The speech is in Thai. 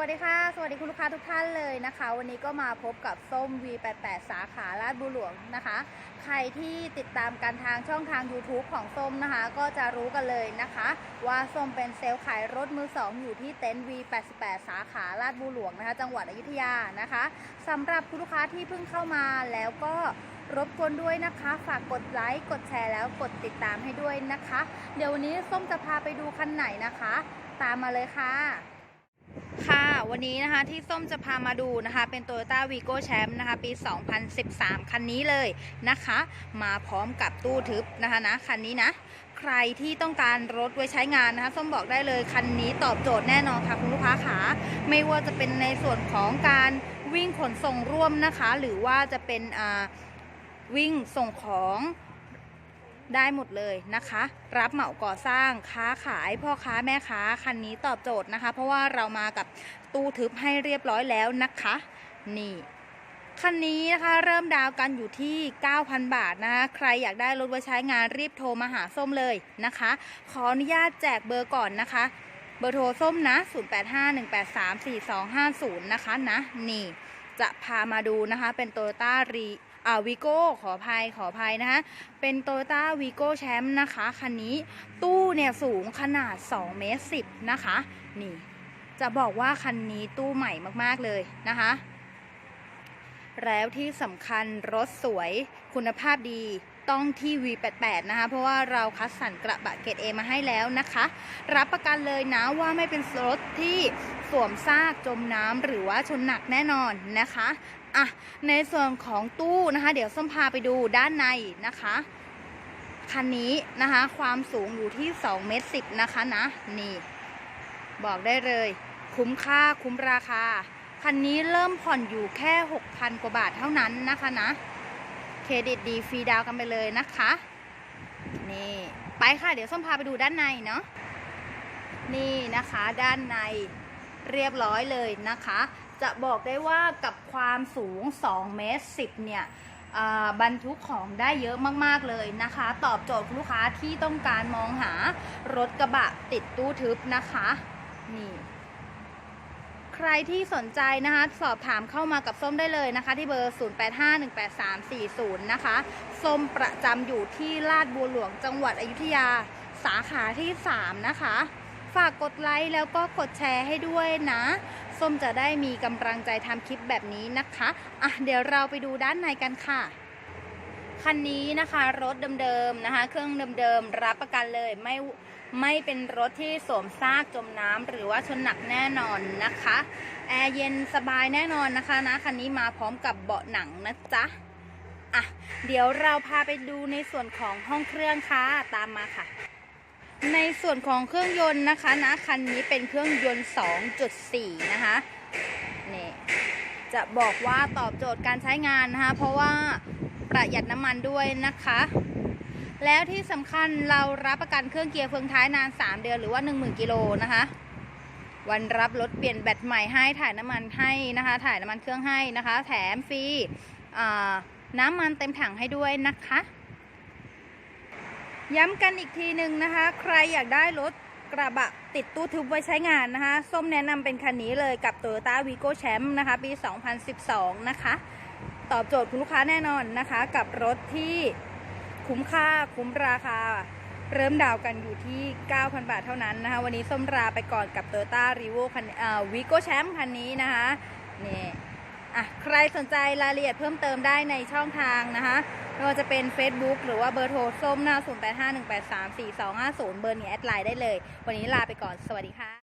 วัสดีค่ะ สวัสดีคุณลูกค้าทุกท่านเลยนะคะ วันนี้ก็มาพบกับส้ม V88 สาขาลาดบุหลวงนะคะ ใครที่ติดตามกันทางช่องทาง YouTube ของส้มนะคะ ก็จะรู้กันเลยนะคะ ว่าส้มเป็นเซลล์ขายรถมือ 2 อยู่ที่เต็นท์ V88 สาขาลาดบุหลวงนะคะ จังหวัดอยุธยานะคะสำหรับคุณลูกค้าที่เพิ่งเข้ามาแล้วก็รบกวนด้วยนะคะ ฝากกดไลค์กดแชร์แล้วกดติดตามให้ด้วยนะคะ เดี๋ยววันนี้ส้มจะพาไปดูคันไหนนะคะ ตามมาเลยค่ะ ค่ะ วันนี้นะคะที่ส้มจะพามาดูนะคะ เป็น Toyota Vigo Champ นะคะ ปี 2013 คันนี้เลยนะคะ มาพร้อมกับตู้ทึบนะคะนะคันนี้นะ ใครที่ต้องการรถไว้ใช้งานนะคะ ส้มบอกได้เลยคันนี้ตอบโจทย์แน่นอนค่ะคุณลูกค้าขาไม่ว่าจะเป็นในส่วนของการวิ่งขนส่งร่วมนะคะ หรือว่าจะเป็นวิ่งส่งของ ได้หมดเลยนะคะ รับเหมาก่อสร้างค้าขายพ่อค้าแม่ค้าคันนี้ตอบโจทย์นะคะ เพราะว่าเรามากับตู้ทึบให้เรียบร้อยแล้วนะคะ นี่คันนี้นะคะเริ่มดาวกันอยู่ที่ 9,000 บาทนะคะใครอยากได้รถไว้ใช้งานรีบโทรมาหาส้มเลยนะคะ ขออนุญาตแจกเบอร์ก่อนนะคะ เบอร์โทรส้มนะ 0851834250 นะคะนะ นี่จะพามาดูนะคะเป็น Toyota รี อ่าวีโก้ขออภัยขออภัยนะคะเป็น Toyota Vigo Champ นะคะ คันนี้ตู้เนี่ยสูงขนาด2เมตร10นะคะ นี่ จะบอกว่าคันนี้ตู้ใหม่มากๆเลยนะคะ แล้วที่สำคัญรถสวยคุณภาพดีต้องที่ V88 นะคะ เพราะว่าเราคัดสรรกระบะเกรด A มาให้แล้วนะคะ รับประกันเลยนะว่าไม่เป็นรถที่สวมซากจมน้ำหรือว่าชนหนักแน่นอนนะคะ อะในส่วนของตู้นะคะ เดี๋ยวส้มพาไปดูด้านในนะคะคันนี้นะคะ ความสูงอยู่ที่2เมตร10นะคะนะ นี่ บอกได้เลย คุ้มค่าคุ้มราคา คันนี้เริ่มผ่อนอยู่แค่ 6,000 กว่าบาทเท่านั้นนะคะนะ เครดิตดีฟรีดาวกันไปเลยนะคะ นี่ ไปค่ะ เดี๋ยวส้มพาไปดูด้านในเนาะนี่นะคะ ด้านใน เรียบร้อยเลยนะคะ จะบอกได้ว่ากับความสูง 2 เมตร 10 เนี่ยบรรทุกของได้เยอะมากๆเลยนะคะ ตอบโจทย์ลูกค้าที่ต้องการมองหารถกระบะติดตู้ทึบนะคะนี่ใครที่สนใจนะคะ สอบถามเข้ามากับส้มได้เลยนะคะ ที่เบอร์ 08518340 นะคะ ส้มประจำอยู่ที่ลาดบัวหลวงจังหวัดอยุธยาสาขาที่ 3 นะคะ ฝากกดไลค์แล้วก็กดแชร์ให้ด้วยนะ ส้มจะได้มีกำลังใจทำคลิปแบบนี้นะคะอะเดี๋ยวเราไปดูด้านในกันค่ะคันนี้นะคะรถเดิมๆนะคะ เครื่องเดิมๆรับประกันเลยไม่ไม่เป็นรถที่สวมซากจมน้ำหรือว่าชนหนักแน่นอนนะคะแอร์เย็นสบายแน่นอนนะคะนะคันนี้มาพร้อมกับเบาะหนังนะจ๊ะอะเดี๋ยวเราพาไปดูในส่วนของห้องเครื่องค่ะตามมาค่ะ ในส่วนของเครื่องยนต์นะคะนะคันนี้เป็นเครื่องยนต์ 2.4 นะคะนี่จะบอกว่าตอบโจทย์การใช้งานนะคะ เพราะว่าประหยัดน้ำมันด้วยนะคะ แล้วที่สำคัญเรารับประกันเครื่องเกียร์เฟืองท้ายนาน 3 เดือนหรือว่า 10,000 กิโลนะคะ วันรับรถเปลี่ยนแบตใหม่ให้ถ่ายน้ำมันให้นะคะ ถ่ายน้ำมันเครื่องให้นะคะ แถมฟรีน้ำมันเต็มถังให้ด้วยนะคะ ย้ำกันอีกทีหนึ่งนะคะ ใครอยากได้รถกระบะติดตู้ทึบไว้ใช้งานนะคะ ส้มแนะนำเป็นคันนี้เลยกับ Toyota Vigo Champ นะคะ ปี 2012 นะคะ ตอบโจทย์คุณลูกค้าแน่นอนนะคะ กับรถที่คุ้มค่าคุ้มราคา เริ่มดาวกันอยู่ที่ 9,000 บาทเท่านั้นนะคะ วันนี้ส้มลาไปก่อนกับ Toyota r e v o คันเอ่อ Vigo Champ คันนี้นะคะนี่ อะใครสนใจรายละเอียดเพิ่มเติมได้ในช่องทางนะคะไม่ว่าจะเป็น Facebook หรือว่าเบอร์โทรส้มหน้า 0851834250 เบอร์นี้แอดไลน์ได้เลย วันนี้ลาไปก่อนสวัสดีค่ะ